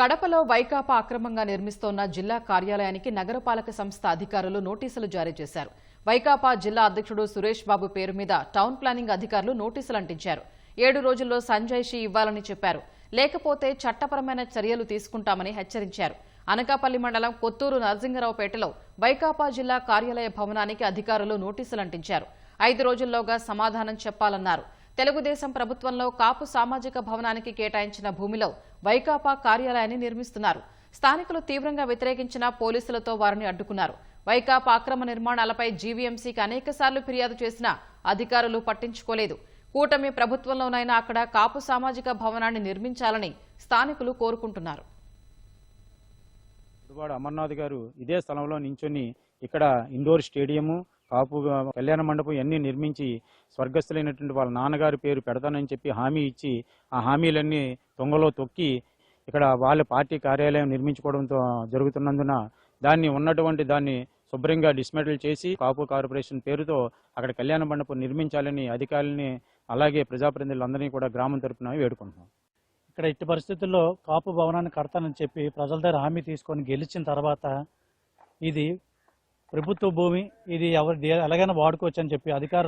కడపలో వైకాపా అక్రమంగా నిర్మిస్తోన్న జిల్లా కార్యాలయానికి నగరపాలక సంస్థ అధికారులు నోటీసులు జారీ చేశారు. వైకాపా జిల్లా అధ్యక్షుడు సురేష్ బాబు పేరు మీద టౌన్ ప్లానింగ్ అధికారులు నోటీసులు అంటించారు. ఏడు రోజుల్లో సంజయ్ ఇవ్వాలని చెప్పారు. లేకపోతే చట్టపరమైన చర్యలు తీసుకుంటామని హెచ్చరించారు. అనకాపల్లి మండలం కొత్తూరు నరసింగరావుపేటలో వైకాపా జిల్లా కార్యాలయ భవనానికి అధికారులు నోటీసులు అంటించారు. ఐదు రోజుల్లోగా సమాధానం చెప్పాలన్నారు. తెలుగుదేశం ప్రభుత్వంలో కాపు సామాజిక భవనానికి కేటాయించిన భూమిలో వైకాపా కార్యాలయాన్ని నిర్మిస్తున్నారు. స్థానికులు తీవ్రంగా వ్యతిరేకించిన పోలీసులతో వారిని అడ్డుకున్నారు. వైకాపా అక్రమ నిర్మాణాలపై జీవీఎంసీకి అనేకసార్లు ఫిర్యాదు చేసినా అధికారులు పట్టించుకోలేదు. కూటమి ప్రభుత్వంలోనైనా అక్కడ కాపు సామాజిక భవనాన్ని నిర్మించాలని స్థానికులు కోరుకుంటున్నారు. అమర్నాథ్ గారు ఇదే స్థలంలో నించొని ఇక్కడ ఇండోర్ స్టేడియము కాపు కళ్యాణ మండపం ఇవన్నీ నిర్మించి స్వర్గస్థులైనటువంటి వాళ్ళ నాన్నగారి పేరు పెడతానని చెప్పి హామీ ఇచ్చి ఆ హామీలన్నీ తొంగలో తొక్కి ఇక్కడ వాళ్ళ పార్టీ కార్యాలయం నిర్మించుకోవడంతో జరుగుతున్నందున దాన్ని ఉన్నటువంటి దాన్ని శుభ్రంగా డిస్మెటల్ చేసి కాపు కార్పొరేషన్ పేరుతో అక్కడ కళ్యాణ మండపం నిర్మించాలని అధికారులని అలాగే ప్రజాప్రతినిధులందరినీ కూడా గ్రామం తరపున వేడుకుంటున్నాం. ఇక్కడ ఇట్టి పరిస్థితుల్లో కాపు భవనాన్ని కడతానని చెప్పి ప్రజల దగ్గర హామీ తీసుకొని గెలిచిన తర్వాత ఇది ప్రభుత్వ భూమి ఇది ఎవరు ఎలాగైనా వాడుకోవచ్చు అని చెప్పి అధికార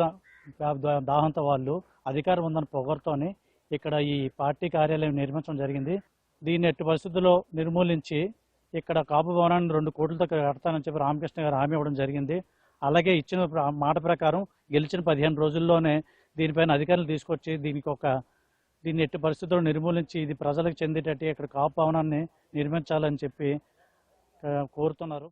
దాహంతో వాళ్ళు అధికారం ఉందని పొగరుతోని ఇక్కడ ఈ పార్టీ కార్యాలయం నిర్మించడం జరిగింది. దీన్ని ఎట్టి పరిస్థితుల్లో నిర్మూలించి ఇక్కడ కాపు భవనాన్ని రెండు కోట్లతో కడతానని చెప్పి రామకృష్ణ గారు హామీ ఇవ్వడం జరిగింది. అలాగే ఇచ్చిన మాట ప్రకారం గెలిచిన పదిహేను రోజుల్లోనే దీనిపైన అధికారులు తీసుకొచ్చి దీనికి ఒక దీన్ని ఎట్టి పరిస్థితుల్లో నిర్మూలించి ఇది ప్రజలకు చెందేటట్టు ఇక్కడ కాపు భవనాన్ని నిర్మించాలని చెప్పి కోరుతున్నారు.